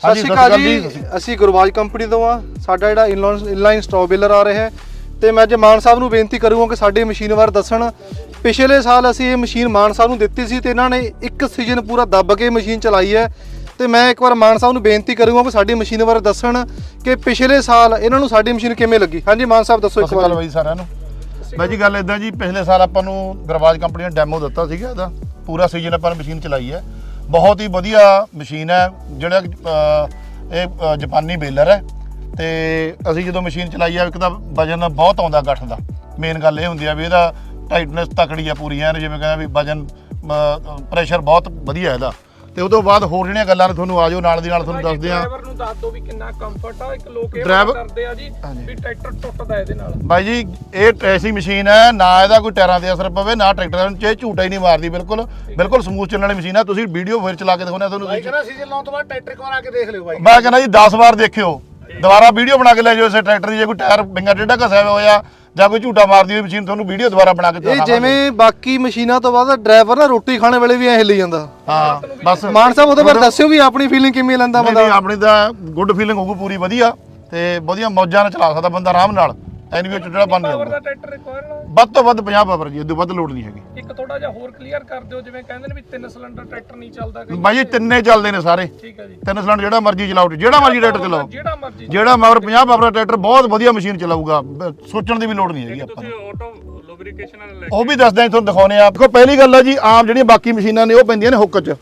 ਸਤਿ ਸ਼੍ਰੀ ਅਕਾਲ ਜੀ। ਅਸੀਂ ਗੁਰਬਾਜ ਕੰਪਨੀ ਤੋਂ ਆ ਸਾਡਾ ਜਿਹੜਾ ਇਨਲਾਈਨ ਸਟਾਕ ਬੇਲਰ ਆ ਰਿਹਾ ਹੈ। ਤੇ ਮੈਂ ਅੱਜ ਮਾਨ ਸਾਹਿਬ ਨੂੰ ਬੇਨਤੀ ਕਰੂੰਗਾ ਕਿ ਸਾਡੀ ਮਸ਼ੀਨ ਬਾਰੇ ਦੱਸਣ। ਪਿਛਲੇ ਸਾਲ ਅਸੀਂ ਇਹ ਮਸ਼ੀਨ ਮਾਨ ਸਾਹਿਬ ਨੂੰ ਦਿੱਤੀ ਸੀ ਤੇ ਇਹਨਾਂ ਨੇ ਇੱਕ ਸੀਜ਼ਨ ਪੂਰਾ ਦੱਬ ਕੇ ਮਸ਼ੀਨ ਚਲਾਈ ਹੈ। ਤੇ ਮੈਂ ਇੱਕ ਵਾਰ ਮਾਨ ਸਾਹਿਬ ਨੂੰ ਬੇਨਤੀ ਕਰੂੰਗਾ ਕਿ ਸਾਡੀ ਮਸ਼ੀਨ ਬਾਰੇ ਦੱਸਣ ਕਿ ਪਿਛਲੇ ਸਾਲ ਇਹਨਾਂ ਨੂੰ ਸਾਡੀ ਮਸ਼ੀਨ ਕਿਵੇਂ ਲੱਗੀ। ਹਾਂਜੀ ਮਾਨ ਸਾਹਿਬ ਦੱਸੋ ਇੱਕ ਵਾਰ। ਬਾਈ ਸਾਰਿਆਂ ਨੂੰ। ਬਾਈ ਜੀ ਗੱਲ ਇਦਾਂ ਜੀ ਪਿਛਲੇ ਸਾਲ ਆਪਾਂ ਨੂੰ ਗਰਵਾਜ ਕੰਪਨੀ ਨੇ ਡੈਮੋ ਦਿੱਤਾ ਸੀਗਾ ਇਹਦਾ। ਪੂਰਾ ਸੀਜ਼ਨ ਆਪਾਂ ਨੇ ਮਸ਼ੀਨ ਚਲਾਈ ਹੈ। ਬਹੁਤ ਹੀ ਵਧੀਆ ਮਸ਼ੀਨ ਹੈ ਜਿਹੜਾ ਇਹ ਅਹ, ਜਾਪਾਨੀ ਬੇਲਰ ਹੈ। ਤੇ ਅਸੀਂ ਜਦੋਂ ਮਸ਼ੀਨ ਚਲਾਈ ਆ ਇੱਕ ਤਾਂ ਵਜਨ ਬਹੁਤ ਆਉਂਦਾ ਗੱਠ ਦਾ। ਮੇਨ ਗੱਲ ਇਹ ਹੁੰਦੀ ਆ ਵੀ ਇਹਦਾ ਟਾਈਟਨੈਸ ਤਕੜੀ ਆ ਪੂਰੀ ਐਨ ਜਿਵੇਂ ਕਹਿੰਦਾ ਵੀ ਵਜਨ ਪ੍ਰੈਸ਼ਰ ਬਹੁਤ ਵਧੀਆ ਇਹਦਾ। ਤੇ ਤੋਂ ਬਾਅਦ ਹੋਰ ਜਿਹੜੀਆਂ ਗੱਲਾਂ ਨੇ ਤੁਹਾਨੂੰ ਆਜੋ ਨਾਲ ਦੀ ਨਾਲ ਤੁਹਾਨੂੰ ਦੱਸਦੇ ਆ ਡਰਾਈਵਰ ਨੂੰ ਦੱਸ ਦਿਓ ਵੀ ਕਿੰਨਾ ਕੰਫਰਟ ਆ ਇੱਕ ਲੋਕ ਇਹ Driver- ਪਤਾ ਕਰਦੇ ਆ ਜੀ ਹਾਂਜੀ। ਵੀ ਟਰੈਕਟਰ ਟੁੱਟਦਾ ਇਹਦੇ ਨਾਲ। ਬਾਈ ਜੀ ਇਹ ਐਸੀ ਮਸ਼ੀਨ ਹੈ ਨਾ ਇਹਦਾ ਕੋਈ ਟਾਇਰਾਂ ਤੇ ਅਸਰ ਪਵੇ ਨਾ ਟਰੈਕਟਰ ਚ ਇਹ ਝੂਟਾ ਹੀ ਨਹੀਂ ਮਾਰਦੀ ਬਿਲਕੁਲ। ਬਿਲਕੁਲ ਸਮੂਥ ਚੱਲਣ ਵਾਲੀ ਮਸ਼ੀਨ ਹੈ ਤੁਸੀਂ ਵੀਡੀਓ ਫਿਰ ਚਲਾ ਕੇ ਦਿਖਾਉਂਦੇ ਆ ਤੁਹਾਨੂੰ ਬਾਈ ਕਹਿੰਦਾ ਸੀਜ਼ਨ ਲਾਉਣ ਤੋਂ ਬਾਅਦ ਟਰੈਕਟਰ ਇੱਕ ਵਾਰ ਆ ਕੇ ਦੇਖ ਲਿਓ ਬਾਈ। ਮੈਂ ਕਹਿੰਦਾ ਜੀ 10 ਵਾਰ ਦੇਖਿਓ। ਦੁਬਾਰਾ ਵੀਡੀਓ ਬਣਾ ਕੇ ਲੈ ਜਾਓ ਇਸੇ ਟਰੈਕਟਰ ਦੀ ਜੇ ਕੋਈ ਟਾਇਰ ਬਿੰਗਾ ਟੇਢਾ ਘਸਿਆ ਹੋਇਆ ਜਾਂ ਕੋਈ ਝੂਟਾ ਮਾਰਦੀ ਹੋਈ ਮਸ਼ੀਨ ਤੁਹਾਨੂੰ ਵੀਡੀਓ ਦੁਬਾਰਾ ਬਣਾ ਕੇ ਇਹ ਦਿਖਾਵਾਂਗੇ। ਜਿਵੇਂ ਬਾਕੀ ਮਸ਼ੀਨਾਂ ਤੋਂ ਬਾਅਦ ਡਰਾਈਵਰ ਨਾ ਰੋਟੀ ਖਾਣੇ ਵੇਲੇ ਵੀ ਐ ਹਿੱਲੀ ਜਾਂਦਾ। ਹਾਂ ਬਸ। ਮਾਨ ਸਾਹਿਬ ਉਹਦੇ ਬਾਰੇ ਦੱਸਿਓ ਵੀ ਆਪਣੀ ਫੀਲਿੰਗ ਕਿਵੇਂ ਲੈਂਦਾ ਨਹੀਂ, ਬੰਦਾ। ਨਹੀਂ, ਆਪਣੀ ਤਾਂ ਗੁੱਡ ਫੀਲਿੰਗ ਹੋਊਗੀ ਪੂਰੀ ਵਧੀਆ। ਤੇ ਵਧੀਆ ਮੌਜਾਂ ਨਾਲ ਚਲਾ ਸਕਦਾ ਬੰਦਾ ਆਰਾਮ ਨਾਲ। ਐਨੀ ਵਿੱਚ ਜਿਹੜਾ ਬਣ ਪਾਵਰ ਦਾ ਟਰੈਕਟਰ ਰਿਕੁਆਇਰ ਵੱਧ ਤੋਂ ਵੱਧ 50 ਪਾਵਰ ਜੀ ਇਦੋਂ ਵੱਧ ਲੋਡ ਨਹੀਂ ਹੈਗੀ। ਇੱਕ ਥੋੜਾ ਜਿਹਾ ਹੋਰ ਕਲੀਅਰ ਕਰ ਦਿਓ ਜਿਵੇਂ ਕਹਿੰਦੇ ਨੇ ਵੀ ਤਿੰਨ ਸਿਲੰਡਰ ਟਰੈਕਟਰ ਨਹੀਂ ਚੱਲਦਾ ਕਈ ਬਾਈ ਜੀ ਤਿੰਨੇ ਚੱਲਦੇ ਨੇ ਸਾਰੇ। ਠੀਕ ਹੈ ਜੀ। ਤਿੰਨ ਸਿਲੰਡਰ ਜਿਹੜਾ ਮਰਜ਼ੀ ਚਲਾਓ ਜਿਹੜਾ ਮਰਜ਼ੀ ਟਰੈਕਟਰ ਚਲਾਓ। ਜਿਹੜਾ ਮਰਜ਼ੀ ਜਿਹੜਾ ਮਗਰ 50 ਪਾਵਰ ਦਾ ਟਰੈਕਟਰ ਬਹੁਤ ਵਧੀਆ ਮਸ਼ੀਨ ਚਲਾਊਗਾ। ਬ- ਸੋਚਣ ਦੀ ਵੀ ਲੋੜ ਨਹੀਂ ਹੈਗੀ ਆਪਾਂ ਨੂੰ। ਆਟੋ ਲੁਬਰੀਕੇਸ਼ਨ ਨਾਲ ਉਹ ਵੀ ਦੱਸਦੇ ਆ ਤੁਹਾਨੂੰ ਦਿਖਾਉਨੇ ਆ। ਦੇਖੋ ਪਹਿਲੀ ਗੱਲ ਆ ਜੀ ਆਮ ਜਿਹੜੀਆਂ ਬਾਕੀ ਮਸ਼ੀਨਾਂ ਨੇ ਉਹ ਪੈਂਦੀਆਂ ਨੇ ਹੁੱਕ 'ਚ।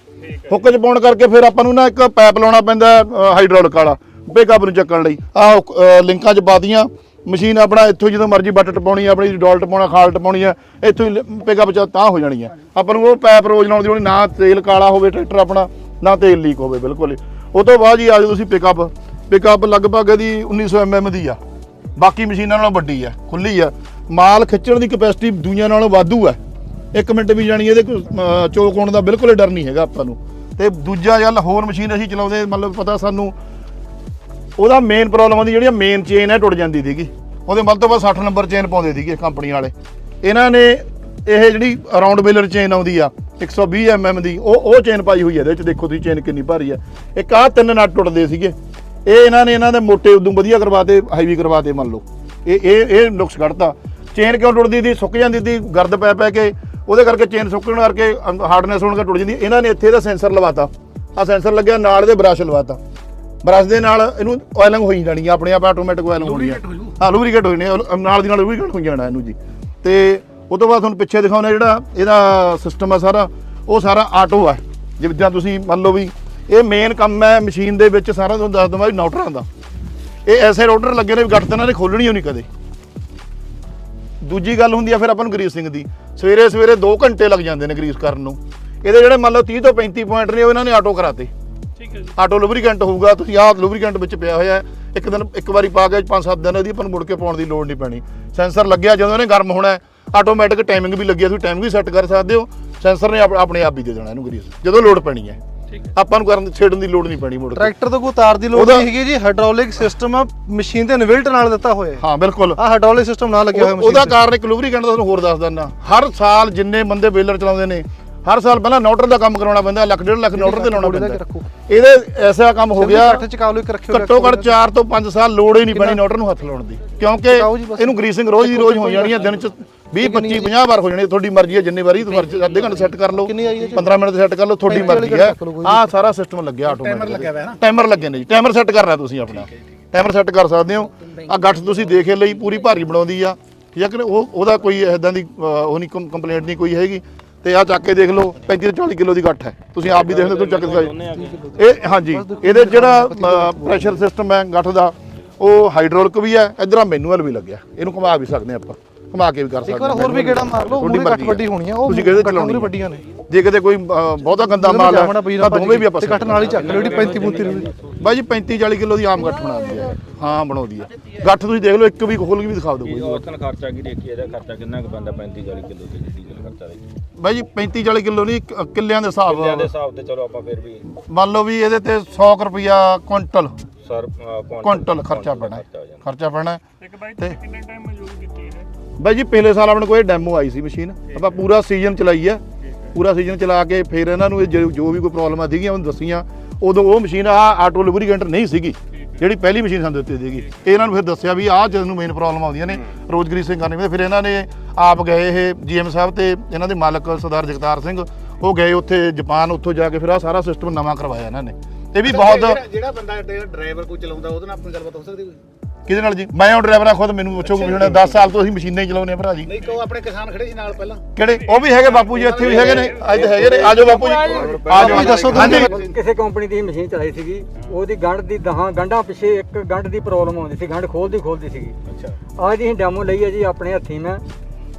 ਹੁੱਕ 'ਚ ਪਾਉਣ ਕਰਕੇ ਫਿਰ ਆਪਾਂ ਨੂੰ ਨਾ ਇੱਕ ਪਾਈਪ ਲਾਉਣਾ ਪੈਂਦਾ ਹਾਈਡ੍ਰੋਲਿਕ ਵਾਲਾ ਬੇਕਅਪ ਨੂੰ ਚੱਕਣ ਲਈ। ਆ ਲਿੰਕਾਂ 'ਚ ਪਾ ਦੀਆਂ ਮਸ਼ੀਨ ਆਪਣਾ ਇੱਥੋਂ ਜਦੋਂ ਮਰਜ਼ੀ ਬੱਟ ਟਪਾਉਣੀ ਆ, ਆਪਣੀ ਡੋਲ ਟਪਾਉਣਾ, ਖਾਲ ਟਪਾਉਣੀ ਆ, ਇੱਥੋਂ ਹੀ ਪਿਕਅਪ 'ਚ ਤਾਂ ਹੋ ਜਾਣੀ ਆ ਆਪਾਂ ਨੂੰ ਉਹ ਪੈਪ ਰੋਜ਼ ਲਾਉਣ ਦੀ ਲੋੜ ਨਾ ਤੇਲ ਕਾਲਾ ਹੋਵੇ ਟਰੈਕਟਰ ਆਪਣਾ, ਨਾ ਤੇਲ ਲੀਕ ਹੋਵੇ, ਬਿਲਕੁਲ ਹੀ। ਉਹ ਤੋਂ ਬਾਅਦ ਜੀ ਆ ਜਾਓ ਤੁਸੀਂ ਪਿਕਅਪ ਪਿਕਅਪ ਲਗਭਗ ਇਹਦੀ 1900 ਐਮਐਮ ਦੀ ਆ। ਬਾਕੀ ਮਸ਼ੀਨਾਂ ਨਾਲੋਂ ਵੱਡੀ ਆ ਖੁੱਲੀ ਆ। ਮਾਲ ਖਿੱਚਣ ਦੀ ਕਪੈਸਿਟੀ ਦੁਨੀਆ ਨਾਲੋਂ ਵਾਧੂ ਆ। ਇੱਕ ਮਿੰਟ ਵੀ ਜਾਣੀ ਇਹਦੇ ਕੋਈ ਚੋਕ ਹੋਣ ਦਾ ਬਿਲਕੁਲ ਹੀ ਡਰ ਨਹੀਂ ਹੈਗਾ ਆਪਾਂ ਨੂੰ। ਤੇ ਦੂਜਾ ਗੱਲ ਹੋਰ ਮਸ਼ੀਨ ਅਸੀਂ ਚਲਾਉਂਦੇ, ਮਤਲਬ ਪਤਾ ਸਾਨੂੰ ਉਹਦਾ ਮੇਨ ਪ੍ਰੋਬਲਮ ਆਉਂਦੀ ਜਿਹੜੀ ਮੇਨ ਚੇਨ ਹੈ ਟੁੱਟ ਜਾਂਦੀ ਸੀਗੀ। ਉਹਦੇ ਮਤਲਬ ਤੋਂ ਬਾਅਦ 60 ਨੰਬਰ ਚੇਨ ਪਾਉਂਦੇ ਸੀਗੇ ਕੰਪਨੀ ਵਾਲੇ। ਇਹਨਾਂ ਨੇ ਇਹ ਜਿਹੜੀ ਰਾਉਂਡ ਬੇਲਰ ਚੇਨ ਆਉਂਦੀ ਆ 120 mm ਦੀ, ਉਹ ਉਹ ਚੇਨ ਪਾਈ ਹੋਈ ਹੈ ਇਹਦੇ ਵਿੱਚ। ਦੇਖੋ ਤੁਸੀਂ ਚੇਨ ਕਿੰਨੀ ਭਾਰੀ ਆ। ਇੱਕ ਆਹ ਤਿੰਨ ਨਟ ਟੁੱਟਦੇ ਸੀਗੇ। ਇਹ ਇਹਨਾਂ ਨੇ ਇਹਨਾਂ ਦੇ ਮੋਟੇ ਉਦੋਂ ਵਧੀਆ ਕਰਵਾਤੇ ਹਾਈਵੀ ਕਰਵਾਤੇ ਮੰਨ ਲਓ। ਇਹ ਇਹ ਇਹ ਨੁਕਸ ਕੱਢਤਾ। ਚੇਨ ਕਿਉਂ ਟੁੱਟਦੀ ਸੀ? ਸੁੱਕ ਜਾਂਦੀ ਸੀ, ਗਰਦ ਪੈ ਪੈ ਕੇ। ਉਹਦੇ ਕਰਕੇ ਚੇਨ ਸੁੱਕਣ ਕਰਕੇ ਹਾਰਡਨੈਸ ਹੋਣ ਕਰਕੇ ਟੁੱਟ ਜਾਂਦੀ। ਇਹਨਾਂ ਨੇ ਇੱਥੇ ਦਾ ਸੈਂਸਰ ਲਵਾਤਾ। ਆ ਸੈਂਸਰ ਲੱਗਿਆ, ਨਾਲ ਇਹਦੇ ਬ੍ਰਸ਼ ਲਵਾਤਾ। ਬ੍ਰਸ਼ ਦੇ ਨਾਲ ਇਹਨੂੰ ਆਇਲਿੰਗ ਹੋਈ ਜਾਣੀ ਆ ਆਪਣੇ ਆਪ ਆਟੋਮੈਟਿਕ ਆਇਲਿੰਗ ਹੋਣੀ ਆ। ਹਾਂ ਲੂਬਰੀਕੇਟ ਹੋਈ ਨੇ ਨਾਲ ਦੀ ਨਾਲ ਲੂਬਰੀਕੇਟ ਹੋ ਜਾਣਾ ਇਹਨੂੰ ਜੀ। ਤੇ ਉਹ ਤੋਂ ਬਾਅਦ ਤੁਹਾਨੂੰ ਪਿੱਛੇ ਦਿਖਾਉਣਾ ਜਿਹੜਾ ਇਹਦਾ ਸਿਸਟਮ ਆ ਸਾਰਾ ਉਹ ਸਾਰਾ ਆਟੋ ਆ। ਜਿੱਦਾਂ ਤੁਸੀਂ ਮੰਨ ਲਓ ਵੀ ਇਹ ਮੇਨ ਕੰਮ ਹੈ ਮਸ਼ੀਨ ਦੇ ਵਿੱਚ ਸਾਰਾ ਤੁਹਾਨੂੰ ਦੱਸ ਦਵਾਂ ਵੀ ਨੌਟਰਾਂ ਦਾ। ਇਹ ਐਸੇ ਰੋਟਰ ਲੱਗੇ ਨੇ ਵੀ ਗੱਟ ਤਾਂ ਇਹਨਾਂ ਨੇ ਖੋਲਣੀ ਹੋਣੀ ਕਦੇ। ਦੂਜੀ ਗੱਲ ਹੁੰਦੀ ਆ ਫਿਰ ਆਪਾਂ ਨੂੰ ਗਰੀਸਿੰਗ ਦੀ। ਸਵੇਰੇ ਸਵੇਰੇ 2 ਘੰਟੇ ਲੱਗ ਜਾਂਦੇ ਨੇ ਗਰੀਸ ਕਰਨ ਨੂੰ। ਇਹਦੇ ਜਿਹੜੇ ਮੰਨ ਲਓ 30 ਤੋਂ 35 ਪੁਆਇੰਟ ਨੇ ਉਹ ਇਹਨਾਂ ਨੇ ਆਟੋ ਕਰਾਤੇ। ਆਟੋ ਲੁਬਰੀਕੈਂਟ ਹੋਊਗਾ ਤੁਸੀਂ ਆਹ ਲੁਬਰੀਕੈਂਟ ਵਿੱਚ ਪਿਆ ਹੋਇਆ ਹੈ। ਇੱਕ ਦਿਨ ਇੱਕ ਵਾਰੀ ਪਾ ਕੇ 5-7 ਦਿਨ ਇਹਦੀ ਆਪਾਂ ਨੂੰ ਮੁੜ ਕੇ ਪਾਉਣ ਦੀ ਲੋੜ ਨਹੀਂ ਪੈਣੀ। ਸੈਂਸਰ ਲੱਗਿਆ ਜਦੋਂ ਇਹਨੇ ਗਰਮ ਹੋਣਾ ਹੈ ਆਟੋਮੈਟਿਕ ਟਾਈਮਿੰਗ ਵੀ ਲੱਗੀ ਹੈ ਤੁਸੀਂ ਟਾਈਮ ਵੀ ਸੈੱਟ ਕਰ ਸਕਦੇ ਹੋ। ਸੈਂਸਰ ਨੇ ਆਪ- ਆਪਣੇ ਆਪ ਹੀ ਦੇ ਦੇਣਾ ਇਹਨੂੰ ਗਰੀਸ ਜਦੋਂ ਲੋਡ ਪੈਣੀ ਹੈ। ਆਪਾਂ ਨੂੰ ਕਰਨ ਛੇੜਨ ਦੀ ਲੋੜ ਨਹੀਂ ਪੈਣੀ ਮੁੜ ਕੇ। ਟਰੈਕਟਰ ਤੋਂ ਕੋਈ ਤਾਰ ਦੀ ਲੋੜ ਨਹੀਂ ਹੈਗੀ ਜੀ ਹਾਈਡ੍ਰੋਲਿਕ ਸਿਸਟਮ ਮਸ਼ੀਨ ਦੇ ਇਨਵਿਲਟ ਨਾਲ ਦਿੱਤਾ ਹੋਇਆ ਹੈ। ਹਾਂ ਬਿਲਕੁਲ। ਆ ਹਾਈਡ੍ਰੋਲਿਕ ਸਿਸਟਮ ਨਾਲ ਲੱਗਿਆ ਹੋਇਆ ਮਸ਼ੀਨ ਉਹਦਾ। ਕਾਰਨ ਇੱਕ ਲੁਬਰੀਕੈਂਟ ਦਾ ਤੁਹਾਨੂੰ ਹੋਰ ਦੱਸ ਦਿੰਦਾ। ਹਰ ਸਾਲ ਜਿੰਨੇ ਬੰਦੇ ਬੇਲਰ ਚਲਾਉਂਦੇ ਨੇ ਹਰ ਸਾਲ ਪਹਿਲਾਂ ਨੋਟਰ ਦਾ ਕੰਮ ਕਰਾਉਣਾ ਪੈਂਦਾ ਲੱਖ ਡੇਢ ਲੱਖ ਨੋਟਰ ਤੇ ਲਾਉਣਾ ਪੈਂਦਾ। ਇਹਦੇ ਐਸਾ ਕੰਮ ਹੋ ਗਿਆ ਘੱਟੋ ਘੱਟ 4 ਤੋਂ 5 ਸਾਲ ਲੋੜ ਹੀ ਨਹੀਂ ਪੈਣੀ ਨੋਟਰ ਨੂੰ ਹੱਥ ਲਾਉਣ ਦੀ ਕਿਉਂਕਿ ਜੀ। ਇਹਨੂੰ ਗਰੀਸਿੰਗ ਰੋਜ਼ ਦੀ ਰੋਜ਼ ਹੋ ਜਾਣੀ ਹੈ ਦਿਨ ਚ 20 25 50 ਵਾਰ ਹੋ ਜਾਣੀ ਹੈ, ਤੁਹਾਡੀ ਮਰਜ਼ੀ ਹੈ ਜਿੰਨੇ ਵਾਰੀ ਤੁਸੀਂ ਅੱਧੇ ਘੰਟੇ ਸੈੱਟ ਕਰ ਲਓ ਕਿੰਨੀ ਆਈ ਹੈ ਜੀ? 15 ਮਿੰਟ ਸੈੱਟ ਕਰ ਲਓ ਤੁਹਾਡੀ 35 ਮਰਜ਼ੀ ਹੈ। ਆਹ ਸਾਰਾ ਸਿਸਟਮ ਲੱਗਿਆ ਆਟੋਮੈਟਿਕ। ਟਾਈਮਰ ਲੱਗਿਆ ਹੋਇਆ ਹੈ ਨਾ। ਟਾਈਮਰ ਲੱਗੇ ਨੇ ਜੀ ਟਾਈਮਰ ਸੈੱਟ ਕਰਨਾ ਤੁਸੀਂ ਆਪਣਾ। ਟਾਈਮਰ ਸੈੱਟ ਕਰ ਸਕਦੇ ਹੋ। ਆ ਗੱਠ ਤੁਸੀਂ ਦੇਖੇ ਲਈ ਪੂਰੀ ਭਾਰੀ ਬਣਾਉਂਦੀ ਆ। ਠੀਕ ਹੈ ਕਿ? ਉਹ ਉਹਦਾ ਕੋਈ ਇਦਾਂ ਦੀ ਉਹ ਨਹੀਂ ਕੰਪਲੇਂਟ ਨਹੀਂ ਕੋਈ ਹੈਗੀ। ਤੇ ਆ ਚੱਕ ਕੇ ਦੇਖ ਲਓ 35 ਤੋਂ 40 ਕਿਲੋ ਦੀ ਗੱਠ ਹੈ। ਤੁਸੀਂ ਆਪ ਵੀ ਦੇਖਦੇ ਹੋ ਤੁਸੀਂ ਚੱਕ ਕੇ ਇਹ ਹਾਂਜੀ ਇਹਦੇ ਜਿਹੜਾ ਪ੍ਰੈਸ਼ਰ ਸਿਸਟਮ ਹੈ ਗੱਠ ਦਾ ਉਹ ਹਾਈਡ੍ਰੋਲਿਕ ਵੀ ਹੈ ਇਧਰ ਮੈਨੂਅਲ ਵੀ ਲੱਗਿਆ। ਇਹਨੂੰ ਘੁਮਾ ਵੀ ਸਕਦੇ ਆਪਾਂ ਘੁਮਾ ਕੇ ਵੀ ਕਰ ਸਕਦੇ ਇੱਕ ਵਾਰ ਹਾਂ। ਹੋਰ ਵੀ ਗੇੜਾ ਮਾਰ ਲਓ ਮੂਰੇ ਕੱਟ ਵੱਡੀ ਹੋਣੀ ਆ ਉਹ ਤੁਸੀਂ ਕਿਹਦੇ ਚਲਾਉਣੀ? ਵੱਡੀਆਂ ਨੇ। ਜੇ ਕਿਤੇ ਕੋਈ ਬਹੁਤਾ ਗੰਦਾ ਮਾਲ ਹੈ ਤਾਂ ਦੋਵੇਂ ਵੀ ਆਪਾਂ ਤੇ ਕੱਟ ਨਾਲ ਹੀ ਚੱਕ ਲਿਓ ਜਿਹੜੀ 35 35 ਰੁਪਏ ਬਾਈ ਜੀ 35 40 ਕਿਲੋ ਦੀ ਆਮ ਗੱਠ ਬਣਾਉਂਦੀ ਹੈ। ਹਾਂ ਬਣਾਉਂਦੀ ਹੈ। ਗੱਠ ਤੁਸੀਂ ਦੇਖ ਲਓ ਇੱਕ ਵੀ ਖੋਲ ਕੇ ਵੀ ਦਿਖਾ ਦਿਓ ਕੋਈ ਔਰਤਨ ਖਰਚਾ ਕੀ ਦੇਖੀ ਇਹਦਾ ਖਰਚਾ ਕਿੰਨਾ ਕੁ ਪੈਂਦਾ 35 40 ਕਿਲੋ ਤੇ ਡੀਜ਼ਲ ਖਰਚਾ ਦੇਖੀ ਬਾਈ ਜੀ 35 40 ਕਿਲੋ ਨਹੀਂ ਕ- ਕਿੱਲਿਆਂ ਦੇ ਹਿਸਾਬ ਕਿੱਲਿਆਂ ਦੇ ਹਿਸਾਬ ਤੇ ਚਲੋ ਆਪਾਂ ਫਿਰ ਵੀ ਮੰਨ ਲਓ ਵੀ ਇਹਦੇ ਤੇ 100 ਰੁਪਿਆ ਕੁਇੰਟਲ। ਸਰ ਕੁਇੰਟਲ ਖਰਚਾ ਪੈਣਾ। ਹੈ। ਖਰਚਾ ਪੈਣਾ। ਹੈ। ਇੱਕ ਬਾਈ ਤੇ- ਕਿੰਨੇ ਟਾਈਮ ਯੂਜ਼ ਕੀਤੀ ਹੈ? ਬਾਈ ਜੀ ਪਿਛਲੇ ਸਾਲ ਆਪਣੇ ਕੋਲ ਇਹ ਡੈਮੋ ਆਈ ਸੀ ਮਸ਼ੀਨ ਆਪਾਂ ਪੂਰਾ ਸੀਜ਼ਨ ਚਲਾਈ ਹੈ। ਪੂਰਾ ਸੀਜ਼ਨ ਚਲਾ ਕੇ ਫਿਰ ਇਹਨਾਂ ਨੂੰ ਇਹ ਜੋ ਜੋ ਵੀ ਕੋਈ ਪ੍ਰੋਬਲਮਾਂ ਸੀਗੀਆਂ ਉਹਨੂੰ ਦੱਸੀਆਂ। ਉਦੋਂ ਉਹ ਮਸ਼ੀਨ ਆ ਆਟੋ ਲੁਬਰੀਕੈਂਟ ਨਹੀਂ ਸੀਗੀ। ਜਿਹੜੀ ਪਹਿਲੀ ਮਸ਼ੀਨ ਸਾਨੂੰ ਦਿੱਤੀ ਸੀਗੀ। ਇਹਨਾਂ ਨੂੰ ਫਿਰ ਦੱਸਿਆ ਵੀ ਆਹ ਚੀਜ਼ ਨੂੰ ਮੇਨ ਪ੍ਰੋਬਲਮ ਆਉਂਦੀਆਂ ਨੇ ਰੋਜ਼ ਗਰੀਸਿੰਗ ਕਰਨੀ ਪੈਂਦੀ ਫਿਰ ਇਹਨਾਂ ਨੇ ਆਪ ਗਏ ਇਹ ਜੀਐਮ ਸਾਹਿਬ ਤੇ ਇਹਨਾਂ ਦੇ ਮਾਲਕ ਸਰਦਾਰ ਜਗਤਾਰ ਸਿੰਘ ਉਹ ਗਏ ਉੱਥੇ ਜਾਪਾਨ ਉੱਥੋਂ ਜਾ ਕੇ ਫਿਰ ਆ ਸਾਰਾ ਸਿਸਟਮ ਨਵਾਂ ਕਰਵਾਇਆ ਇਹਨਾਂ ਨੇ। ਇਹ ਵੀ ਬਹੁਤ ਜਿਹੜਾ- ਜਿਹੜਾ ਬੰਦਾ ਡਰਾਈਵਰ ਕੋਈ ਚਲਾਉਂਦਾ ਉਹਦੇ ਨਾਲ ਆਪਣੀ ਗੱਲਬਾਤ ਹੋ ਸਕਦੀ ਕੋਈ? ਕਿਹਦੇ ਨਾਲ ਜੀ? ਮੈਂ ਉਹ ਡਰਾਈਵਰ ਆ ਖੁਦ ਮੈਨੂੰ ਪੁੱਛੋ ਵੀ ਹੁਣ 10 ਸਾਲ ਤੋਂ ਅਸੀਂ ਮਸ਼ੀਨਾਂ ਹੀ ਚਲਾਉਂਦੇ ਆ ਭਰਾ ਜੀ। ਨਹੀਂ ਕਹੋ ਆਪਣੇ ਕਿਸਾਨ ਖੜੇ ਸੀ ਨਾਲ ਪਹਿਲਾਂ। ਕਿਹੜੇ? ਉਹ ਵੀ ਹੈਗੇ ਬਾਪੂ ਜੀ ਇੱਥੇ ਵੀ ਹੈਗੇ ਨੇ। ਅੱਜ ਤਾਂ ਹੈਗੇ ਨੇ। ਆਜੋ ਬਾਪੂ ਜੀ। ਆਜੋ ਜੀ। ਦੱਸੋ ਹਾਂਜੀ। ਕਿਸੇ ਕੰਪਨੀ ਦੀ ਮਸ਼ੀਨ ਚਲਾਈ ਸੀਗੀ ਉਹਦੀ ਗੰਢ ਦੀ ਦਹਾਂ ਗੰਢਾਂ ਪਿੱਛੇ ਇੱਕ ਗੰਢ ਦੀ ਪ੍ਰੋਬਲਮ ਆਉਂਦੀ ਸੀ। ਗੰਢ ਖੋਲਦੀ ਖੋਲਦੀ ਸੀਗੀ। ਅੱਛਾ। ਅੱਜ ਦੀ ਡੈਮੋ ਲਈ ਹੈ ਜੀ ਆਪਣੇ ਹੱਥੀਂ ਮੈਂ।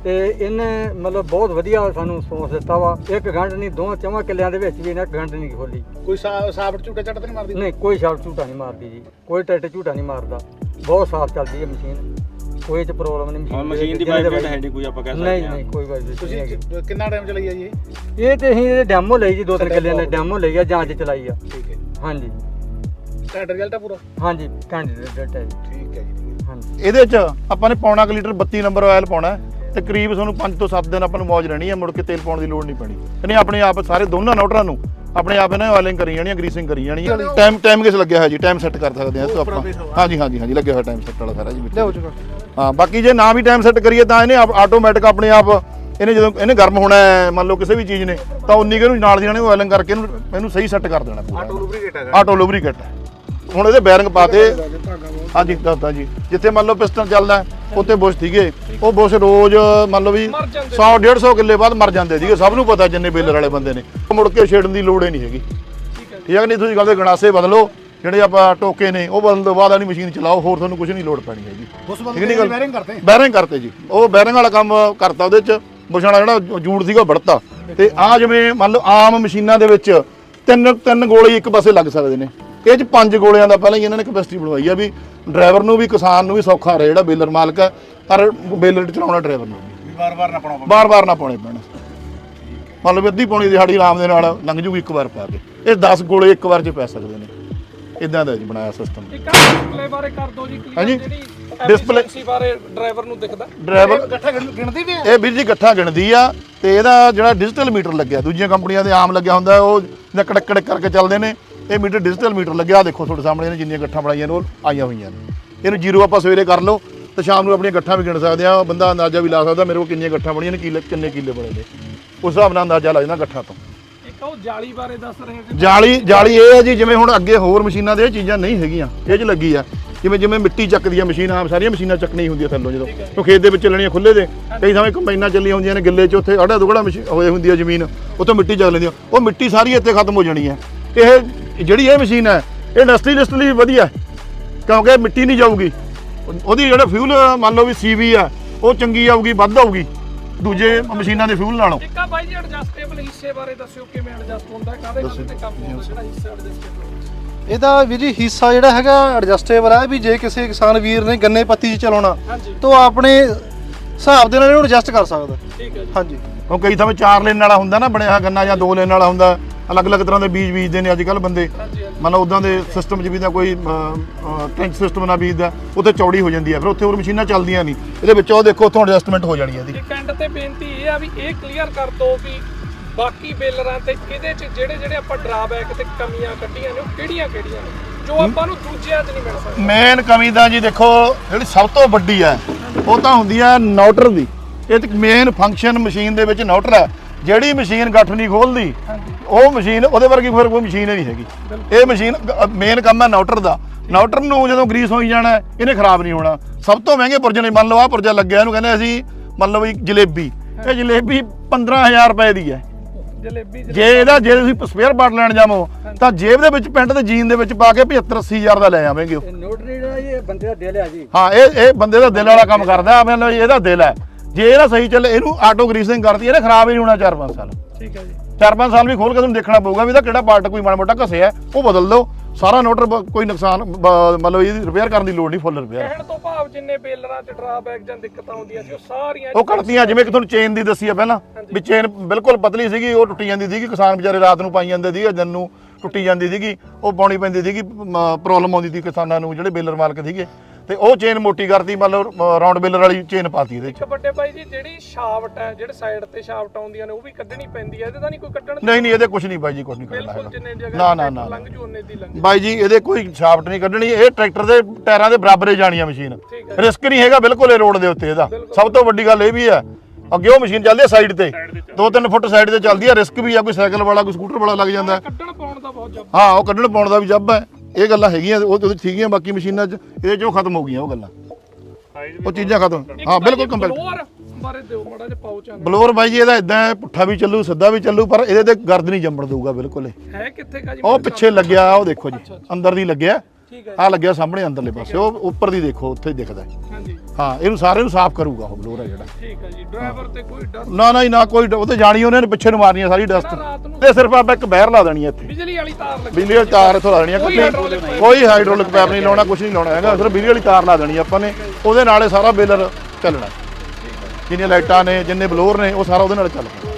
ਤੇ ਇਹਨੇ ਮਤਲਬ ਬਹੁਤ ਵਧੀਆ ਸਾਨੂੰ ਸੋਚ ਦਿੱਤਾ ਵਾ। ਇੱਕ ਗੰਢ ਨਹੀਂ ਦੋਵਾਂ ਚਵਾਂ ਕਿੱਲਿਆਂ ਦੇ ਵਿੱਚ ਵੀ ਇਹਨੇ ਇੱਕ ਗੰਢ ਨਹੀਂ ਖੋਲੀ। ਕੋਈ ਸਾਬਟ ਝੂਟਾ ਤਾਂ ਨਹੀਂ ਮਾਰਦੀ? ਨਹੀਂ ਕੋਈ ਸ਼ਾਟ ਝੂਟਾ ਨਹੀਂ ਮਾਰਦੀ ਜੀ। ਕੋਈ ਟੱਟ ਝੂਟਾ ਨਹੀਂ ਮਾਰਦਾ। ਬਹੁਤ ਸਾਫ਼ ਚੱਲਦੀ ਹੈ ਮਸ਼ੀਨ। ਕੋਈ ਚ ਪ੍ਰੋਬਲਮ ਨਹੀਂ ਹੁਣ ਦੇ ਮਸ਼ੀਨ ਦੀ ਵਾਈਬ੍ਰੇਟ ਹੈ ਨਹੀਂ ਕੋਈ ਆਪਾਂ ਕਹਿ ਸਕਦੇ ਨਹੀਂ ਨਹੀਂ ਕੋਈ ਵਾਈਬ੍ਰੇਸ਼ਨ ਤੁਸੀਂ ਨਹੀਂ ਹੈਗੀ। ਕਿ- ਕਿੰਨਾ ਟਾਈਮ ਚਲਾਈ ਆ ਜੀ ਇਹ? ਇਹ ਤੇ ਅਸੀਂ ਇਹ ਡੈਮੋ ਲਈ ਜੀ ਦੋ ਤਿੰਨ ਕਿੱਲਿਆਂ ਦੀ ਡੈਮੋ ਲਈ ਆ ਜਾਂਚ ਚਲਾਈ ਆ। ਠੀਕ ਹੈ ਹਾਂਜੀ। ਘੱਟ ਰਿਜ਼ਲਟ ਆ ਪੂਰਾ? ਹਾਂਜੀ ਕੈਂਡੀਡੇਟ ਹੈ ਜੀ। ਠੀਕ ਹੈ ਜੀ ਹਾਂਜੀ। ਇਹਦੇ ਚ ਆਪਾਂ ਨੇ ਪੌਣਾ ਕੁ ਲੀਟਰ 32 ਨੰਬਰ ਆਇਲ ਪਾਉਣਾ ਹੈ ਤੇ ਕਰੀਬ ਤੁਹਾਨੂੰ 5 ਤੋਂ 7 ਦਿਨ ਆਪਾਂ ਨੂੰ ਮੌਜ ਰਹਿਣੀ ਹੈ ਮੁੜ ਕੇ ਤੇਲ ਪਾਉਣ ਦੀ ਲੋੜ ਨਹੀਂ ਪੈਣੀ। ਇਹਨੇ ਆਪਣੇ ਆਪ ਸਾਰੇ ਦੋਨਾਂ ਨੋਟਰਾਂ ਨੂੰ ਆਪਣੇ ਆਪ ਇਹਨਾਂ ਆਇਲਿੰਗ ਕਰੀ ਜਾਣੀ ਗਰੀਸਿੰਗ ਕਰੀ ਜਾਣੀ ਟਾਈਮ ਟਾਈਮ ਕਿਸ ਲੱਗਿਆ ਹੋਇਆ ਜੀ? ਟਾਈਮ ਸੈੱਟ ਕਰ ਸਕਦੇ ਇਹ ਤੋਂ ਆਪਾਂ। ਹਾਂਜੀ ਹਾਂਜੀ ਹਾਂਜੀ ਲੱਗਿਆ ਹੋਇਆ ਟਾਈਮ ਸੈੱਟ ਵਾਲਾ ਸਾਰਾ ਜੀ ਲਿਆਓ ਚੁਕਾ ਹਾਂ ਬਾਕੀ ਜੇ ਨਾ ਵੀ ਟਾਈਮ ਸੈੱਟ ਕਰੀਏ ਤਾਂ ਇਹਨੇ ਆਟੋਮੈਟਿਕ ਆਪਣੇ ਆਪ ਇਹਨੇ ਜਦੋਂ ਇਹਨੇ ਗਰਮ ਹੋਣਾ ਹੈ ਮੰਨ ਲਓ ਕਿਸੇ ਵੀ ਚੀਜ਼ ਨੇ ਤਾਂ ਉਨੀ ਕੁ ਇਹਨੂੰ ਨਾਲ ਦੀ ਨਾਲ ਆਇਲਿੰਗ ਕਰਕੇ ਇਹਨੂੰ ਇਹਨੂੰ ਸਹੀ ਸੈੱਟ ਕਰ ਦੇਣਾ ਪੂਰਾ। ਆਟੋ ਲੁਬਰੀਕੇਟ ਹੈਗਾ ਆਟੋ ਲੁਬਰੀਕੇਟ ਹੁਣ ਇਹਦੇ ਬੈਰਿੰਗ ਪਾਤੇ ਹਾਂਜੀ ਦੱਸਦਾ ਜੀ। ਜਿੱਥੇ ਮੰਨ ਲਓ ਪਿਸਟਨ ਚੱਲਦਾ ਉੱਥੇ ਬੁਸ਼ ਸੀਗੇ। ਉਹ ਬੁਸ਼ ਰੋਜ਼ ਮੰਨ ਲਓ ਵੀ 100 150 ਕਿੱਲੇ ਬਾਅਦ ਮਰ ਜਾਂਦੇ ਸੀਗੇ। ਸਭ ਨੂੰ ਪਤਾ ਜਿੰਨੇ ਬੇਲਰ ਵਾਲੇ ਬੰਦੇ ਨੇ। ਮੁੜ ਕੇ ਛੇੜਨ ਦੀ ਲੋੜ ਹੀ ਨਹੀਂ ਹੈਗੀ। ਠੀਕ ਹੈ ਨਹੀਂ? ਤੁਸੀਂ ਗੱਲ ਦੇ ਗਣਾਸੇ ਬਦਲੋ। ਜਿਹੜੇ ਆਪਾਂ ਟੋਕੇ ਨੇ ਉਹ ਬਦਲਣ ਤੋਂ ਬਾਅਦ ਆਣੀ ਮਸ਼ੀਨ ਚਲਾਓ। ਹੋਰ ਤੁਹਾਨੂੰ ਕੁਝ ਨਹੀਂ ਲੋੜ ਪੈਣੀ ਹੈਗੀ। ਉਸ ਠੀਕ ਨਹੀਂ? ਗੱਲ ਬੈਰਿੰਗ ਕਰਤੇ। ਬੈਰਿੰਗ ਕਰਤੇ ਜੀ। ਉਹ ਬੈਰਿੰਗ ਵਾਲਾ ਕੰਮ ਕਰਤਾ ਉਹਦੇ ਚ। ਬੁਸ਼ਣ ਵਾਲਾ ਜਿਹੜਾ ਜੂੜ ਸੀਗਾ ਉਹ ਵੜਤਾ। ਤੇ ਆ ਜਿਵੇਂ ਮੰਨ ਲਓ ਆਮ ਮਸ਼ੀਨਾਂ ਦੇ ਵਿੱਚ ਤਿੰਨ ਤਿੰਨ ਗੋਲੇ ਇੱਕ ਪਾਸੇ ਲੱਗ ਸਕਦੇ ਨੇ। ਇਹ ਚ ਪੰਜ ਗੋਲਿਆਂ ਦਾ ਪਹਿਲਾਂ ਹੀ ਇਹਨਾਂ ਨੇ ਕੈਪੈਸਿਟੀ ਬਣਵਾਈ ਆ ਵੀ ਡਰਾਈਵਰ ਨੂੰ ਵੀ ਕਿਸਾਨ ਨੂੰ ਵੀ ਸੌਖਾ ਰਹੇ ਜਿਹੜਾ ਬੇਲਰ ਮਾਲਕ ਹੈ ਪਰ ਬੇਲਰ ਚਲਾਉਣਾ ਡਰਾਈਵਰ ਨੂੰ। ਵੀ ਵਾਰ-ਵਾਰ ਨਾ ਪਾਉਣਾ ਬਾਰ-ਬਾਰ ਨਾ ਪਾਉਣੇ ਪੈਣ। ਮੰਨ ਲਓ ਵੀ ਅੱਧੀ ਪੌਣੀ ਦਿਹਾੜੀ ਆਰਾਮ ਦੇ ਨਾਲ ਲੰਘ ਜੂਗੀ ਇੱਕ ਵਾਰ ਪਾ ਕੇ। ਇਹ 10 ਗੋਲੇ ਇੱਕ ਵਾਰ ਚ ਪੈ ਸਕਦੇ ਨੇ। ਇਦਾਂ ਦਾ ਜੀ ਬਣਾਇਆ ਸਿਸਟਮ ਇੱਕ ਡਿਸਪਲੇ ਬਾਰੇ ਕਰ ਦਿਓ ਜੀ ਕਲੀਅਰ ਹਾਂਜੀ। ਜਿਹੜੀ Display- efficiency ਬਾਰੇ ਡਰਾਈਵਰ ਨੂੰ ਦਿਖਦਾ। ਡਰਾਈਵਰ ਇਕੱਠਾ ਗਿਣ- ਗਿਣਦੀ ਵੀ ਹੈ? ਇਹ ਵੀਰ ਜੀ ਇਕੱਠਾ ਗਿਣਦੀ ਆ ਤੇ ਇਹਦਾ ਜਿਹੜਾ ਡਿਜੀਟਲ ਮੀਟਰ ਲੱਗਿਆ ਦੂਜੀਆਂ ਕੰਪਨੀਆਂ ਦੇ ਆਮ ਲੱਗਿਆ ਹੁੰਦਾ ਉਹ ਨਕੜ ਕੜਕ ਕਰਕੇ ਚੱਲਦੇ ਨੇ। ਇਹ ਮੀਟਰ ਡਿਜੀਟਲ ਮੀਟਰ ਲੱਗਿਆ ਦੇਖੋ ਤੁਹਾਡੇ ਸਾਹਮਣੇ ਇਹਨੇ ਜਿੰਨੀਆਂ ਗੱਠਾਂ ਬਣਾਈਆਂ ਨੇ ਉਹ ਆਈਆਂ ਹੋਈਆਂ ਨੇ। ਇਹਨੂੰ ਜ਼ੀਰੋ ਆਪਾਂ ਸਵੇਰੇ ਕਰ ਲਓ ਤੇ ਸ਼ਾਮ ਨੂੰ ਆਪਣੀਆਂ ਗੱਠਾਂ ਵੀ ਗਿਣ ਸਕਦੇ ਆ ਬੰਦਾ ਅੰਦਾਜ਼ਾ ਵੀ ਲਾ ਸਕਦਾ ਮੇਰੇ ਕੋਲ ਕਿੰਨੀਆਂ ਗੱਠਾਂ ਬਣੀਆਂ ਨੇ ਕਿੱਲੇ ਕਿੰਨੇ ਕਿੱਲੇ ਬਣੇ ਨੇ। ਉਸ ਹਿਸਾਬ ਨਾਲ ਅੰਦਾਜ਼ਾ ਲੱਗ ਜਾਂਦਾ ਗੱਠਾਂ ਤੋਂ। ਇੱਕ ਉਹ ਜਾਲੀ ਬਾਰੇ ਦੱਸ ਰਹੇ ਸੀ ਜਾਲੀ ਜਾਲੀ ਇਹ ਹੈ ਜੀ ਜਿਵੇਂ ਹੁਣ ਅੱਗੇ ਹੋਰ ਮਸ਼ੀਨਾਂ ਦੇ ਇਹ ਚੀਜ਼ਾਂ ਨਹੀਂ ਹੈਗੀਆਂ ਇਹ 'ਚ ਲੱਗੀ ਆ। ਜਿਵੇਂ ਜਿਵੇਂ ਮਿੱਟੀ ਚੱਕਦੀ ਆ ਮਸ਼ੀਨ ਆਮ ਸਾਰੀਆਂ ਮਸ਼ੀਨਾਂ ਚੱਕਣੀ ਹੁੰਦੀਆਂ ਥੱਲੋਂ ਜਦੋਂ। ਉਹ ਖੇਤ ਦੇ ਵਿੱਚ ਚੱਲਣੀਆਂ ਖੁੱਲੇ ਦੇ ਕਈ ਸਮੇਂ ਕੰਬਾਈਨਾਂ ਚੱਲੀਆਂ ਹੁੰਦੀਆਂ ਨੇ ਗਿੱਲੇ 'ਚ ਉੱਥੇ ਅੜਾ ਦੁਗੜਾ ਮਸ਼ੀਨ ਹੋਏ ਹੁੰਦੀ ਆ ਜ਼ਮੀਨ ਉੱਥੋਂ ਮਿੱਟੀ ਚੱਕ ਲੈਂਦੀ ਉਹ ਮਿੱਟੀ ਸਾਰੀ ਇੱਥੇ ਖਤਮ ਹੋ ਜਾਣੀ ਹੈ ਇਹ ਜਿਹੜੀ ਇਹ ਮਸ਼ੀਨ ਹੈ ਇਹ ਇੰਡਸਟਰੀਲਿਸਟ ਲਈ ਵਧੀਆ ਹੈ। ਕਿਉਂਕਿ ਮਿੱਟੀ ਨਹੀਂ ਜਾਊਗੀ। ਉਹ- ਉਹਦੀ ਜਿਹੜਾ ਫਿਊਲ ਮੰਨ ਲਓ ਵੀ ਸੀਵੀ ਆ ਉਹ ਚੰਗੀ ਆਊਗੀ ਵੱਧ ਆਊਗੀ। ਦੂਜੇ ਮਸ਼ੀਨਾਂ ਦੇ ਫਿਊਲ ਨਾਲੋਂ। ਇੱਕ ਆ ਬਾਈ ਜੀ ਐਡਜਸਟੇਬਲ ਹਿੱਸੇ ਬਾਰੇ ਦੱਸਿਓ ਕਿਵੇਂ ਐਡਜਸਟ ਹੁੰਦਾ ਕਾਹਦੇ ਕਾਹਦੇ ਤੇ ਕੰਮ ਹੁੰਦਾ ਜਿਹੜਾ ਹਿੱਸਾ ਐਡਜਸਟੇਬਲ ਇਹਦਾ ਵੀਰ ਜੀ ਹਿੱਸਾ ਜਿਹੜਾ ਹੈਗਾ ਐਡਜਸਟੇਬਲ ਹੈ ਵੀ ਜੇ ਕਿਸੇ ਕਿਸਾਨ ਵੀਰ ਨੇ ਗੰਨੇ ਪੱਤੀ 'ਚ ਚਲਾਉਣਾ ਤਾਂ ਉਹ ਆਪਣੇ ਹਿਸਾਬ ਦੇ ਨਾਲ ਇਹਨੂੰ ਐਡਜਸਟ ਕਰ ਸਕਦਾ। ਠੀਕ ਹੈ ਜੀ। ਹਾਂਜੀ। ਉਹ ਕਈ ਥਾਵੇਂ ਚਾਰ ਲੈਣ ਵਾਲਾ ਹੁੰਦਾ ਨਾ ਬਣਿਆ ਹੋਇਆ ਗੰਨਾ ਜਾਂ ਦੋ ਲੈਣ ਵਾਲਾ ਹੁੰਦਾ। ਅਲੱਗ-ਅਲੱਗ ਤਰ੍ਹਾਂ ਦੇ ਬੀਜ ਬੀਜਦੇ ਨੇ ਅੱਜ ਕੱਲ ਬੰਦੇ ਮਤਲਬ ਉਦਾਂ ਦੇ ਸਿਸਟਮ 'ਚ ਵੀ ਤਾਂ ਕੋਈ ਟੈਂਕ ਸਿਸਟਮ ਨਾਲ ਬੀਜਦਾ ਉੱਥੇ ਚੌੜੀ ਹੋ ਜਾਂਦੀ ਹੈ ਫਿਰ ਉੱਥੇ ਹੋਰ ਮਸ਼ੀਨਾਂ ਚੱਲਦੀਆਂ ਨਹੀਂ। ਇਹਦੇ ਵਿੱਚ ਉਹ ਦੇਖੋ ਉੱਥੋਂ ਐਡਜਸਟਮੈਂਟ ਹੋ ਜਾਣੀ ਹੈ ਇਹਦੀ। ਇੱਕ ਐਂਡ ਤੇ ਬੇਨਤੀ ਇਹ ਆ ਵੀ ਇਹ ਕਲੀਅਰ ਕਰ ਦਿਓ ਵੀ ਬਾਕੀ ਬੇਲਰਾਂ ਤੇ ਇਹਦੇ ਚ ਜਿਹੜੇ ਜਿਹੜੇ ਆਪਾਂ ਡਰਾਬੈਕ ਤੇ ਕਮੀਆਂ ਕੱਢੀਆਂ ਨੇ ਉਹ ਕਿਹੜੀਆਂ ਕਿਹੜੀਆਂ ਨੇ? ਜੋ ਆਪਾਂ ਨੂੰ ਦੂਜਿਆਂ 'ਚ ਨਹੀਂ ਮਿਲ ਸਕਦਾ। ਮੇਨ ਕਮੀ ਤਾਂ ਜੀ ਦੇਖੋ ਜਿਹੜੀ ਸਭ ਤੋਂ ਵੱਡੀ ਹੈ ਉਹ ਤਾਂ ਹੁੰਦੀ ਹੈ ਨੌਟਰ ਦੀ। ਇਹ ਤੇ ਮੇਨ ਫੰਕਸ਼ਨ ਮਸ਼ੀਨ ਦੇ ਵਿੱਚ ਨੌਟਰ ਹੈ ਜਿਹੜੀ ਮਸ਼ੀਨ ਗੱਠ ਨਹੀਂ ਖੋਲਦੀ ਉਹ ਮਸ਼ੀਨ ਉਹਦੇ ਵਰਗੀ ਫਿਰ ਕੋਈ ਮਸ਼ੀਨ ਨਹੀਂ ਹੈਗੀ। ਇਹ ਮਸ਼ੀਨ ਮੇਨ ਕੰਮ ਹੈ ਨੌਟਰ ਦਾ। ਨੌਟਰ ਨੂੰ ਜਦੋਂ ਗਰੀਸ ਹੋਈ ਜਾਣਾ ਇਹਨੇ ਖਰਾਬ ਨਹੀਂ ਹੋਣਾ। ਸਭ ਤੋਂ ਮਹਿੰਗੇ ਪੁਰਜੇ ਨੇ ਮੰਨ ਲਓ ਆਹ ਪੁਰਜਾ ਲੱਗਿਆ ਇਹਨੂੰ ਕਹਿੰਦੇ ਅਸੀਂ ਮੰਨ ਲਓ ਵੀ ਜਲੇਬੀ। ਇਹ ਜਲੇਬੀ 15000 ਰੁਪਏ ਦੀ ਹੈ। ਜਲੇਬੀ ਜੇ ਇਹਦਾ ਜੇ ਤੁਸੀਂ ਸਪੇਅਰ ਪਾਰਟ ਲੈਣ ਜਾਵੋ ਤਾਂ ਜੇਬ ਦੇ ਵਿੱਚ ਪੈਂਟ ਤੇ ਜੀਨ ਦੇ ਵਿੱਚ ਪਾ ਕੇ 75 80000 ਦਾ ਲੈ ਆਵੇਂਗੇ ਉਹ। ਇਹ ਨੋਟਰੀ ਜਿਹੜਾ ਜੀ ਇਹ ਬੰਦੇ ਦਾ ਦਿਲ ਹੈ ਜੀ। ਹਾਂ ਇਹ ਇਹ ਬੰਦੇ ਦਾ ਦਿਲ ਵਾਲਾ ਕੰਮ ਕਰਦਾ ਮਤਲਬ ਇਹਦਾ ਦਿਲ ਹੈ। ਜੇ ਇਹਦਾ ਸਹੀ ਚੱਲੇ ਇਹਨੂੰ ਆਟੋ ਗਰੀਸਿੰਗ ਕਰਦੀ ਇਹਨੇ ਖਰਾਬ ਹੀ ਨਹੀਂ ਹੋਣਾ 4-5 ਸਾਲ। ਠੀਕ ਹੈ ਜੀ। 4-5 ਸਾਲ ਵੀ ਖੋਲ ਕੇ ਤੁਹਾਨੂੰ ਦੇਖਣਾ ਪਊਗਾ ਵੀ ਇਹਦਾ ਕਿਹੜਾ ਪਾਰਟ ਕੋਈ ਮਾੜਾ ਮੋਟਾ ਘਸਿਆ ਉਹ ਬਦਲ ਦਿਓ। ਸਾਰਾ ਨੋਟਰ ਕੋਈ ਨੁਕਸਾਨ ਮਤਲਬ ਇਹਦੀ ਰਿਪੇਅਰ ਕਰਨ ਦੀ ਲੋੜ ਨਹੀਂ ਫੁੱਲ ਰਿਪੇਅਰ ਕਹਿਣ ਤੋਂ ਭਾਵ ਜਿੰਨੇ ਬੇਲਰਾਂ 'ਚ ਡਰਾਬੈਕ ਜਾਂ ਦਿੱਕਤਾਂ ਆਉਂਦੀਆਂ ਸੀ ਉਹ ਸਾਰੀਆਂ ਉਹ ਕੱਟਦੀਆਂ ਜਿਵੇਂ ਕਿ ਤੁਹਾਨੂੰ ਚੇਨ ਦੀ ਦੱਸੀ ਆ ਪਹਿਲਾਂ ਵੀ ਚੇਨ ਬਿਲਕੁਲ ਪਤਲੀ ਸੀਗੀ ਉਹ ਟੁੱਟੀ ਜਾਂਦੀ ਸੀਗੀ ਕਿਸਾਨ ਵਿਚਾਰੇ ਰਾਤ ਨੂੰ ਪਾਈ ਜਾਂਦੇ ਸੀਗੇ ਦਿਨ ਨੂੰ ਟੁੱਟੀ ਜਾਂਦੀ ਸੀਗੀ ਉਹ ਪਾਉਣੀ ਪੈਂਦੀ ਸੀਗੀ ਪ੍ਰੋਬਲਮ ਆਉਂਦੀ ਸੀ ਕਿਸਾਨਾਂ ਨੂੰ ਜਿਹੜੇ ਬੇਲਰ ਮਾਲਕ ਸੀਗੇ। ਤੇ ਉਹ ਚੇਨ ਮੋਟੀ ਕਰਤੀ ਮੰਨ ਲਓ ਰਾਉਂਡ ਬੇਲਰ ਵਾਲੀ ਚੇਨ ਪਾਤੀ ਇਹਦੇ ਚ। ਇੱਕ ਵੱਡੇ ਭਾਈ ਜੀ ਜਿਹੜੀ ਸ਼ਾਫਟ ਹੈ ਜਿਹੜੇ ਸਾਈਡ ਤੇ ਸ਼ਾਫਟ ਆਉਂਦੀਆਂ ਨੇ ਉਹ ਵੀ ਕੱਢਣੀ ਪੈਂਦੀ ਹੈ ਇਹਦੇ ਤਾਂ ਨਹੀਂ ਕੋਈ ਕੱਢਣ ਨਹੀਂ ਨਹੀਂ ਇਹਦੇ ਕੁਝ ਨਹੀਂ ਬਾਈ ਜੀ ਕੁਝ ਨਹੀਂ ਕਰਨਾ ਬਿਲਕੁਲ ਜਿੰਨੇ ਹੈਗਾ ਜਗ੍ਹਾ ਨਾ ਨਾ ਨਾ ਲੰਘ ਜੂ ਉਹਨੇ ਦੀ ਲੰਘ ਬਾਈ ਜੀ ਇਹਦੇ ਕੋਈ ਸ਼ਾਫਟ ਨਹੀਂ ਕੱਢਣੀ ਇਹ ਟਰੈਕਟਰ ਦੇ ਟਾਇਰਾਂ ਦੇ ਬਰਾਬਰ ਹੀ ਜਾਣੀ ਆ ਮਸ਼ੀਨ ਰਿਸਕ ਨਹੀਂ ਹੈਗਾ ਬਿਲਕੁਲ ਇਹ ਰੋਡ ਦੇ ਉੱਤੇ ਇਹਦਾ। ਸਭ ਤੋਂ ਵੱਡੀ ਗੱਲ ਇਹ ਵੀ ਹੈ ਅੱਗੇ ਉਹ ਮਸ਼ੀਨ ਚੱਲਦੀ ਹੈ ਸਾਈਡ ਤੇ। 2-3 ਫੁੱਟ ਸਾਈਡ ਤੇ ਚੱਲਦੀ ਹੈ ਰਿਸਕ ਵੀ ਆ ਕੋਈ ਸਾਈਕਲ ਵਾਲਾ ਕੋਈ ਸਕੂਟਰ ਵਾਲਾ ਲੱਗ ਜਾਂਦਾ। ਹੈ। ਕੱਢਣ ਪਾਉਣ ਦਾ ਬਹੁਤ ਜ਼ਬਰ ਹਾਂ ਉਹ ਕੱਢਣ ਪਾਉਣ ਦਾ ਵੀ ਜੱਬ ਹੈ। ਇਹ ਗੱਲਾਂ ਹੈਗੀਆਂ ਉਹ 'ਚ ਸੀਗੀਆਂ ਬਾਕੀ ਮਸ਼ੀਨਾਂ 'ਚ ਇਹਦੇ 'ਚੋਂ ਖਤਮ ਹੋ ਗਈਆਂ ਉਹ ਗੱਲਾਂ। ਉਹ ਚੀਜ਼ਾਂ ਖਤਮ। ਹਾਂ ਬਿਲਕੁਲ ਬਲੋਰ ਬਾਰੇ ਦਿਓ ਮਾੜਾ ਜਿਹਾ ਪਾਉ ਚਾਂਗ ਬਲੋਰ ਬਾਈ ਜੀ ਇਹਦਾ ਇਦਾਂ ਪੁੱਠਾ ਵੀ ਚੱਲੂ ਸਿੱਧਾ ਵੀ ਚੱਲੂ ਪਰ ਇਹਦੇ ਤੇ ਗਰਦ ਨਹੀਂ ਜੰਮਣ ਦਊਗਾ ਬਿਲਕੁਲ ਹੈ ਕਿੱਥੇ ਕਾ ਜੀ? ਉਹ ਪਿੱਛੇ ਲੱਗਿਆ ਉਹ ਦੇਖੋ ਜੀ ਅੰਦਰ ਦੀ ਲੱਗਿਆ। ਆ ਲੱਗਿਆ ਸਾਹਮਣੇ ਅੰਦਰਲੇ ਪਾਸੇ। ਉਹ ਉੱਪਰ ਦੀ ਦੇਖੋ ਉੱਥੇ ਹੀ ਦਿਖਦਾ ਹੈ। ਹਾਂਜੀ। ਹਾਂ ਇਹਨੂੰ ਸਾਰੇ ਨੂੰ ਸਾਫ਼ ਕਰੂਗਾ ਉਹ ਬਲੋਰ ਹੈ ਜਿਹੜਾ। ਠੀਕ ਹੈ ਜੀ। ਡਰਾਈਵਰ ਤੇ ਕੋਈ ਡਰ ਨਾ ਨਾ ਜੀ, ਨਾ ਕੋਈ ਡ- ਉਹ ਤੇ ਜਾਣੀ ਉਹਨੇ ਪਿੱਛੇ ਨੂੰ ਮਾਰਨੀ ਆ ਸਾਰੀ ਡਸਟ। ਤੇ ਸਿਰਫ ਆਪਾਂ ਇੱਕ ਬਹਿਰ ਲਾ ਦੇਣੀ ਹੈ ਇੱਥੇ। ਬਿਜਲੀ ਵਾਲੀ ਤਾਰ ਲੱਗੀ ਬਿਜਲੀ ਵਾਲੀ ਤਾਰ ਇੱਥੋਂ ਲਾ ਦੇਣੀ ਹੈ। ਕੋਈ ਕੋਈ ਹਾਈਡ੍ਰੋਲਿਕ ਪਾਈਪ ਨਹੀਂ ਲਾਉਣਾ ਕੁਝ ਨਹੀਂ ਲਾਉਣਾ ਹੈਗਾ। ਸਿਰਫ ਬਿਜਲੀ ਵਾਲੀ ਤਾਰ ਲਾ ਦੇਣੀ ਆਪਾਂ ਨੇ। ਉਹਦੇ ਨਾਲ ਸਾਰਾ ਬੇਲਰ ਚੱਲਣਾ। ਜਿੰਨੀਆਂ ਲਾਈਟਾਂ ਨੇ ਜਿੰਨੇ ਬਲੋਰ ਨੇ ਉਹ ਸਾਰਾ ਉਹਦੇ ਨਾਲ ਚੱਲ ਪੈਣਾ